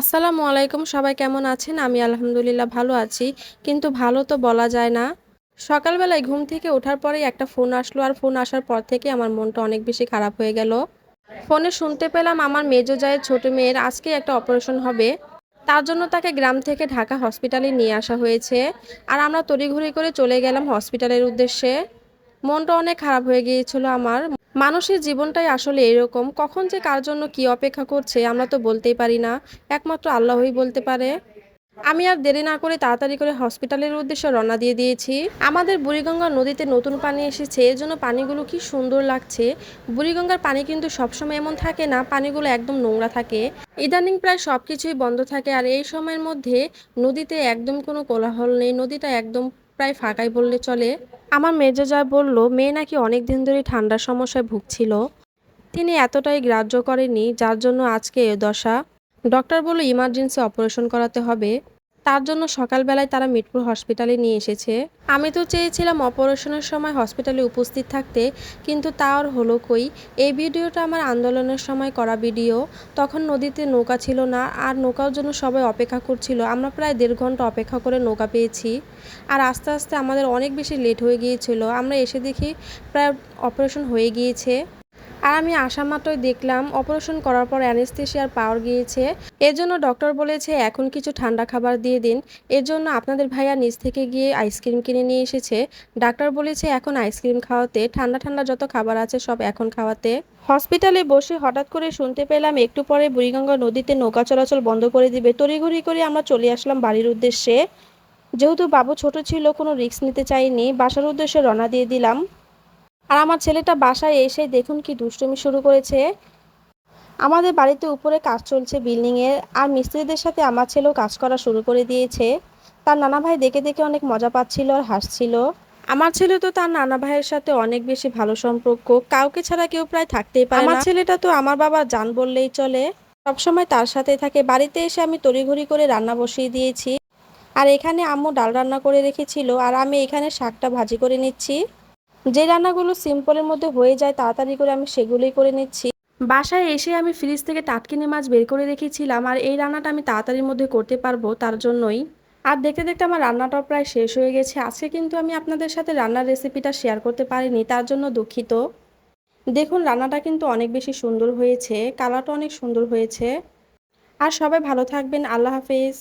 আসসালামু আলাইকুম, সবাই কেমন আছেন? আমি আলহামদুলিল্লাহ ভালো আছি, কিন্তু ভালো তো বলা যায় না। সকালবেলায় ঘুম থেকে ওঠার পরেই একটা ফোন আসলো, আর ফোন আসার পর থেকে আমার মনটা অনেক বেশি খারাপ হয়ে গেল। ফোনে শুনতে পেলাম আমার মেজো জায়ের ছোট মেয়ের আজকে একটা অপারেশন হবে। তার জন্য তাকে গ্রাম থেকে ঢাকা হসপিটালে নিয়ে আসা হয়েছে, আর আমরা তড়িঘড়ি করে চলে গেলাম হসপিটালের উদ্দেশ্যে। মনটা অনেক খারাপ হয়ে গিয়েছিল আমার। মানুষের জীবনটাই আসলে এরকম। কখন যে কার জন্য কি অপেক্ষা করছে, আমরা তো বলতেই পারি না। একমাত্র আল্লাহই বলতে পারে। আমি আর দেরি না করে তাড়াতাড়ি করে হসপিটালের উদ্দেশ্যে রওনা দিয়ে দিয়েছি। আমাদের বুড়িগঙ্গা নদীতে নতুন পানি এসেছে। এর জন্য পানিগুলো কি সুন্দর লাগছে। বুড়িগঙ্গার পানি কিন্তু সবসময় এমন থাকে না, পানিগুলো একদম নোংরা থাকে। ইদানিং প্রায় সব কিছুই বন্ধ থাকে। আর এই সময়ের মধ্যে নদীতে একদম কোনো কোলাহল নেই। নদীটা একদম প্রায় ফাঁকাই বললে চলে। আমার মেজো যা বলল, মেয়ে নাকি অনেক দিন ধরে ঠান্ডার সমস্যায় ভুগছিল। তিনি এতটাই গ্রাহ্য করেনি যার জন্য আজকে এ দশা। ডক্টর বলল, ইমার্জেন্সি অপারেশন করাতে হবে। তার জন্য সকালবেলায় তারা মিটপুর হসপিটালে নিয়ে এসেছে। আমি তো চেয়েছিলাম অপারেশনের সময় হসপিটালে উপস্থিত থাকতে, কিন্তু তা আর হলো কই? এই ভিডিওটা আমার আন্দোলনের সময় করা ভিডিও। তখন নদীতে নৌকা ছিল না, আর নৌকার জন্য সবাই অপেক্ষা করছিল। আমরা প্রায় দেড় ঘণ্টা অপেক্ষা করে নৌকা পেয়েছি। আর আস্তে আস্তে আমাদের অনেক বেশি লেট হয়ে গিয়েছিল। আমরা এসে দেখি প্রায় অপারেশন হয়ে গিয়েছে। আর আমি আসা মাত্রই দেখলাম, অপারেশন করার পর অ্যানেস্থেশিয়ার পাওয়ার গিয়েছে। এর জন্য ডক্টর বলেছে, এখন কিছু ঠান্ডা খাবার দিয়ে দিন। এর জন্য আপনাদের ভাইয়া নিচ থেকে গিয়ে আইসক্রিম কিনে নিয়ে এসেছে। ডাক্তার বলেছে, এখন আইসক্রিম খাওয়াতে, ঠান্ডা ঠান্ডা যত খাবার আছে সব এখন খাওয়াতে। হসপিটালে বসে হঠাৎ করে শুনতে পেলাম, একটু পরে বুড়িগঙ্গা নদীতে নৌকা চলাচল বন্ধ করে দিবে। তড়িঘড়ি করে আমরা চলে আসলাম বাড়ির উদ্দেশ্যে। যেহেতু বাবু ছোট ছিল, কোনো রিস্ক নিতে চাইনি। বাসার উদ্দেশ্যে রওনা দিয়ে দিলাম। আর আমার ছেলেটা বাসায় এসে দেখুন কি দুষ্টুমি শুরু করেছে। আমাদের বাড়িতে উপরে কাজ চলছে বিল্ডিংয়ের আর মিস্ত্রিদের সাথে আমার ছেলেও কাজ করা শুরু করে দিয়েছে। তার নানা ভাই দেখে দেখে অনেক মজা পাচ্ছিল আর হাসছিল। আমার ছেলে তো তার নানা ভাইয়ের সাথে অনেক বেশি ভালো সম্পর্ক কাউকে ছাড়া কেউ প্রায় থাকতেই পারে আমার ছেলেটা তো আমার বাবা জান বললেই চলে। সবসময় তার সাথে থাকে। বাড়িতে এসে আমি তড়িঘড়ি করে রান্না বসিয়ে দিয়েছি। আর এখানে আম্মু ডাল রান্না করে রেখেছিল আর আমি এখানে শাকটা ভাজি করে নিচ্ছি। যে রান্নাগুলো সিম্পলের মধ্যে হয়ে যায়, তাড়াতাড়ি করে আমি সেগুলোই করে নিচ্ছি। বাসায় এসে আমি ফ্রিজ থেকে টাটকিনি মাছ বের করে রেখেছিলাম, আর এই রান্নাটা আমি তাড়াতাড়ির মধ্যে করতে পারব তার জন্যই। আর দেখতে দেখতে আমার রান্নাটা প্রায় শেষ হয়ে গেছে। আজকে কিন্তু আমি আপনাদের সাথে রান্নার রেসিপিটা শেয়ার করতে পারিনি, তার জন্য দুঃখিত। দেখুন, রান্নাটা কিন্তু অনেক বেশি সুন্দর হয়েছে কালারটা অনেক সুন্দর হয়েছে। আর সবাই ভালো থাকবেন, আল্লাহ হাফেজ।